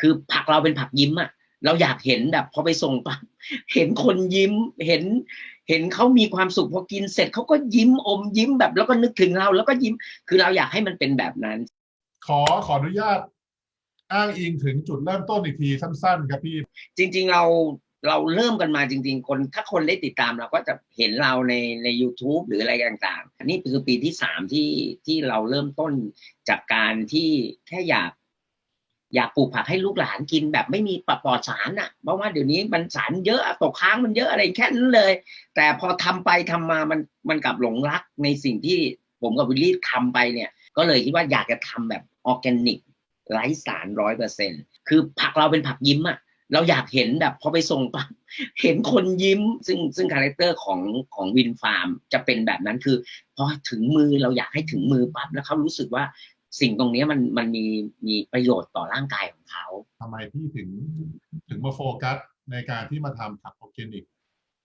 คือผักเราเป็นผักยิ้มอะเราอยากเห็นแบบพอไปส่งปั๊บเห็นคนยิ้มเห็น เห็นเขามีความสุขพอกินเสร็จเขาก็ยิ้มอมยิ้มแบบ แล้วก็นึกถึงเรา แล้วก็ยิ้มคือเราอยากให้มันเป็นแบบนั้น ขอขออนุญาต อ้างอิงถึงจุดเริ่มต้นอีกทีสั้น ๆ ครับพี่ จริง ๆเราเราเริ่มกันมาจริง ๆ คนถ้าคนได้ติดตามเราก็จะเห็นเราในใน YouTube หรืออะไรต่างๆ นี่คือปีที่สามที่ที่เราเริ่มต้นจากการที่แค่อยาก อยากปลูกผักให้ลูกหลานกินแบบไม่มีปะปลอดสารอะเพราะว่าเดี๋ยวนี้มันสารเยอะตกค้างมันเยอะอะไรแค่นั้นเลย แต่พอทำไปทำมามันมันกลับหลงรักในสิ่งที่ผมกับวิลลี่ทำไปเนี่ย ก็เลยคิดว่าอยากจะทำแบบออร์แกนิกไร้สารร้อยเปอร์เซ็นคือผักเราเป็นผักยิ้มอะเราอยากเห็นแบบพอไปส่งปั๊บเห็นคนยิ้ม ซึ่งซึ่งคาแรคเตอร์ของของวินฟาร์มจะเป็นแบบนั้นคือพอถึงมือเราอยากให้ถึงมือปั๊บแล้วเขารู้สึกว่า สิ่งตรงเนี้ยมันมันมีมีประโยชน์ต่อร่างกายของเขาทำไมพี่ถึงถึงมาโฟกัสในการที่มาทำผักออร์แกนิก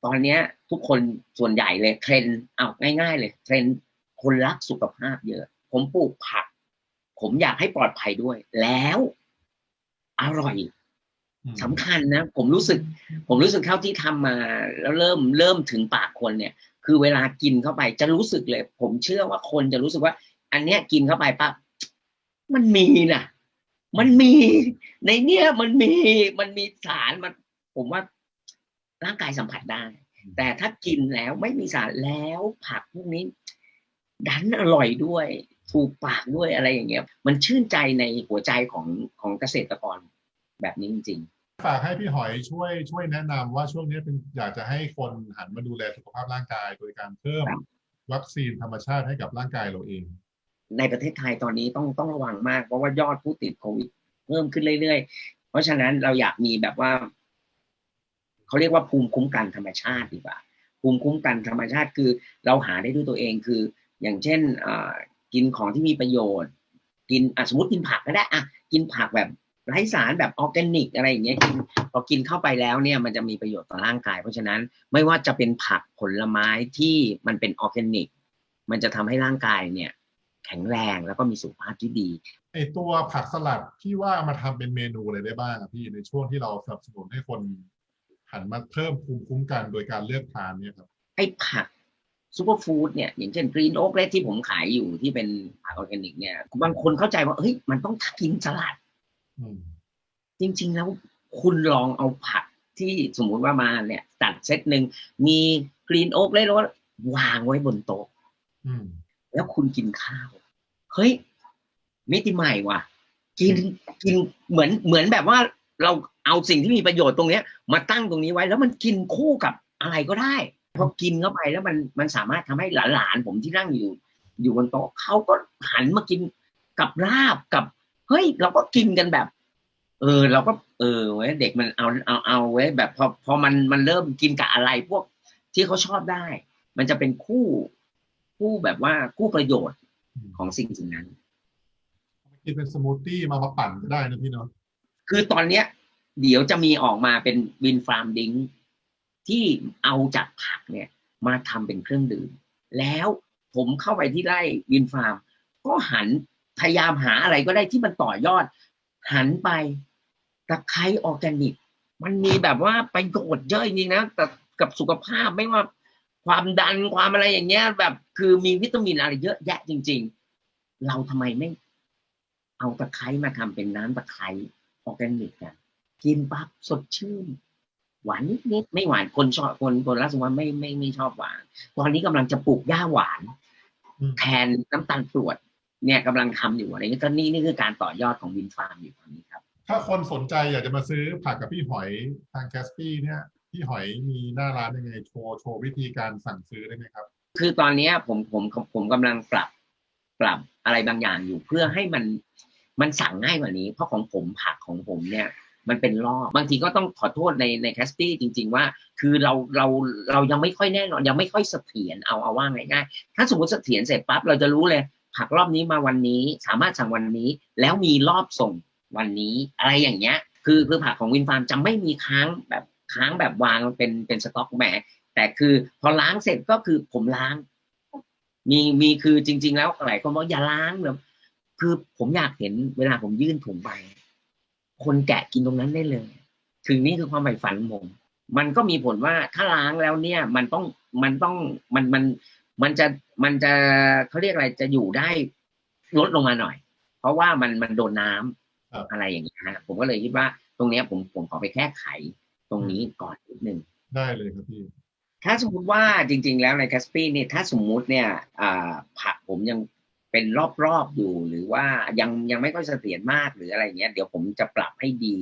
ตอนเนี้ยทุกคนส่วนใหญ่เลยเทรนด์เอาง่าย ๆ เลยเทรนด์คนรักสุขภาพเยอะ ผมปลูกผัก ผมอยากให้ปลอดภัยด้วย แล้วอร่อยอืมสำคัญนะ ผมรู้สึก ผมรู้สึกเท่าที่ทำมา แล้วเริ่มเริ่มถึงปากคนเนี่ย คือเวลากินเข้าไปจะรู้สึกเลย ผมเชื่อว่าคนจะรู้สึกว่า อันเนี้ยกินเข้าไปปั๊บ มันมีนะมันมีในเนี้ยมันมีมันมีสารมัน ผมว่าร่างกายสัมผัสได้ แต่ถ้ากินแล้วไม่มีสารแล้วผักพวกนี้ ดันอร่อยด้วยถูกปากด้วยอะไรอย่างเงี้ย มันชื่นใจในหัวใจของของเกษตรกรแบบนี้จริงๆฝากให้พี่หอยช่วยช่วยแนะนำว่าช่วงนี้เป็นอยากจะให้คนหันมาดูแลสุขภาพร่างกายโดยการเพิ่มครับวัคซีนธรรมชาติให้กับร่างกายเราเอง ในประเทศไทยตอนนี้ต้องต้องระวังมาก เพราะว่ายอดผู้ติดโควิดเพิ่มขึ้นเรื่อยๆ เพราะฉะนั้นเราอยากมีแบบว่าเขาเรียกว่าภูมิคุ้มกันธรรมชาติดีกว่า ภูมิคุ้มกันธรรมชาติคือ เราหาได้ด้วยตัวเองคือ อย่างเช่นกินของที่มีประโยชน์ กินอสมมติกินผักก็ได้อะกินผักแบบไร้สารแบบออร์แกนิก อะไรอย่างเงี้ยกินพอกินเข้าไปแล้วเนี่ยมันจะมีประโยชน์ต่อร่างกาย เพราะฉะนั้นไม่ว่าจะเป็นผักผลไม้ที่มันเป็นออร์แกนิก มันจะทำให้ร่างกายเนี่ย แข็งแรงแล้วก็มีสุขภาพที่ดีไอตัวผักสลัดพี่ว่ามาทำเป็นเมนูอะไรได้บ้างอะพี่ในช่วงที่เราสนับสนุนให้คนหันมาเพิ่มภูมิคุ้มกันโดยการเลือกทานเนี่ยครับไอ้ผักซูเปอร์ฟู้ดเนี่ยอย่างเช่นกรีนโอ๊กเลที่ผมขายอยู่ที่เป็นผักออร์แกนิกเนี่ยบางคนเข้าใจว่าเฮ้ยมันต้องกินสลัดอืมจริง ๆ แล้วคุณลองเอาผักที่สมมุติว่ามาเนี่ยตัดเซตหนึ่งมีกรีนโอ๊กเลแล้วก็วางไว้บนโต๊ะอืม แล้วคุณกินข้าวเฮ้ยมิติใหม่ว่ะ กินกินเหมือนเหมือนแบบว่าเราเอาสิ่งที่มีประโยชน์ตรงเนี้ย มาตั้งตรงนี้ไว้ แล้วมันกินคู่กับอะไรก็ได้พอกินเข้าไปแล้วมันมันสามารถทำให้หลานๆผมที่นั่งอยู่ อยู่บนโต๊ะเขาก็หันมากินกับลาบกับเฮ้ยเราก็กินกันแบบ เออ เราก็เออเว้ยเด็กมันเอาเอาเอาเว้ยแบบพอพอมันมันเริ่มกินกับอะไรพวกที่เขาชอบได้ มันจะเป็นคู่ คู่แบบว่าคู่ประโยชน์ของสิ่งสิ่งนั้นกินเป็นสมูทตี้มามาปั่นก็ได้นะพี่เนาะคือตอนเนี้ย เดี๋ยวจะมีออกมาเป็นวินฟาร์มดิงที่เอาจากผักเนี่ย มาทำเป็นเครื่องดื่ม แล้วผมเข้าไปที่ไร่วินฟาร์ม ก็หันพยายามหาอะไรก็ได้ที่มันต่อยอด หันไปตะไคร้ออร์แกนิก มันมีแบบว่าประโยชน์เยอะจริงๆนะแต่กับสุขภาพไม่ว่า ความดันความอะไรอย่างเงี้ย แบบคือมีวิตามินอะไรเยอะแยะจริง ๆ เราทำไมไม่ เอาตะไคร้มาทำเป็นน้ำตะไคร้ออร์แกนิกกันกินปั๊บสดชื่น หวานนิดๆไม่หวานคนชอบคนคนรักสุขภาพไม่ไม่ไม่ชอบหวาน ตอนนี้กำลังจะปลูกหญ้าหวานอืมแทนน้ำตาลกรวดเนี่ยกำลังทำอยู่อะไรเงี้ยก็นี่นี่คือการต่อยอดของวินฟาร์มอยู่ตอนนี้ครับ ถ้าคนสนใจอยากจะมาซื้อผักกับพี่หอยทางแคสปี้เนี่ย พี่หอยมีหน้าร้านยังไงโชว์โชว์วิธีการสั่งซื้อได้ไหมครับ คือตอนเนี้ยผมผมผมกำลังปรับปรับอะไรบางอย่างอยู่เพื่อให้มันมันสั่งง่ายกว่านี้ เพราะของผมผักของผมเนี่ย มันเป็นรอบบางทีก็ต้องขอโทษในในแคสตี้จริง ๆ ว่า คือเราเราเรายังไม่ค่อยแน่นอนยังไม่ค่อยเสถียรเอาเอาว่าง่ายๆถ้าสมมติเสถียรเสร็จปั๊บเราจะรู้เลยผักรอบนี้มาวันนี้สามารถสั่งวันนี้ แล้วมีรอบส่งวันนี้ อะไรอย่างเงี้ย คือคือผักของวินฟาร์มจะไม่มีค้างแบบ ค้างแบบวางเป็นเป็นสต็อกแหมแต่คือพอล้างเสร็จก็คือผมล้าง มีมีคือจริง ๆ แล้วหลายคนบอกอย่าล้างแบบคือผมอยากเห็นเวลาผมยื่นถุงไป คนแกะกินตรงนั้นได้เลย ถึงนี่คือความใฝ่ฝันของผม มันก็มีผลว่าถ้าล้างแล้วเนี่ย มันต้องมันต้องมันมันมันจะมันจะเขาเรียกอะไรจะอยู่ได้ลดลงมาหน่อย เพราะว่ามันมันโดนน้ำครับอะไรอย่างเงี้ยฮะผมก็เลยคิดว่า ตรงเนี้ยผมผมขอไปแค่ไข ตรงนี้ก่อนนิดนึงได้เลยครับพี่ ถ้าสมมติว่าจริง ๆ แล้วในแคสปี้เนี่ยถ้าสมมุติเนี่ยอ่าผักผมยังเป็นรอบๆอยู่หรือว่ายังยังไม่ค่อยเสถียรมากหรืออะไรเงี้ยเดี๋ยวผมจะปรับให้ดี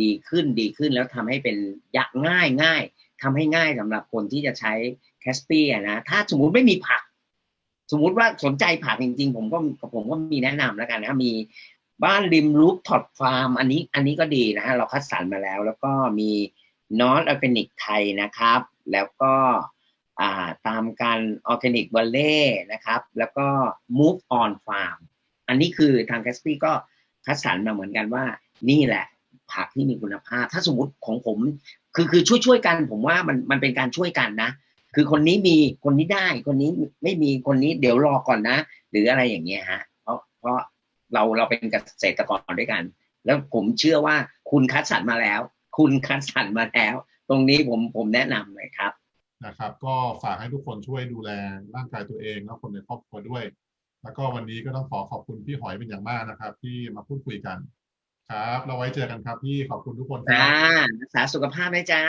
ดีขึ้นดีขึ้นแล้วทำให้เป็นยักง่ายง่ายทำให้ง่ายสำหรับคนที่จะใช้แคสปี้นะถ้าสมมุติไม่มีผัก สมมุติว่าสนใจผักจริง ๆ ผมก็ผมก็มีแนะนำแล้วกันนะมี บ้านริมรูฟท็อปฟาร์มอันนี้อันนี้ก็ดีนะฮะเราคัดสรรมาแล้ว แล้วก็มีนอตออร์แกนิกไทยนะครับ แล้วก็าตามการออร์แกนิกว l ลเล่นะครับ แล้วก็ move on farm อันนี้คือทางแคสปี้ก็คัดสรรมาเหมือนกันว่า นี่แหละผักที่มีคุณภาพ ถ้าสมมติของผม คือคือช่วยช่วยกันผมว่ามันมันเป็นการช่วยกันนะ คือคนนี้มีคนนี้ได้ คนนี้ไม่มีคนนี้เดี๋ยวรอก่อนนะ หรืออะไรอย่างเงี้ยฮะเพราะเพราะ เราเราเป็นเกษตรกรด้วยกัน แล้วผมเชื่อว่าคุณคัดสรรมาแล้ว คุณคัดสรรมาแล้ว ตรงนี้ผมผมแนะนำเลยครับนะครับ ก็ฝากให้ทุกคนช่วยดูแลร่างกายตัวเองและคนในครอบครัวด้วย แล้วก็วันนี้ก็ต้องขอขอบคุณพี่หอยเป็นอย่างมากนะครับ ที่มาพูดคุยกัน ครับ เราไว้เจอกันครับพี่ขอบคุณทุกคนครัจ้าบรักษาสุขภาพนะจ๊ะ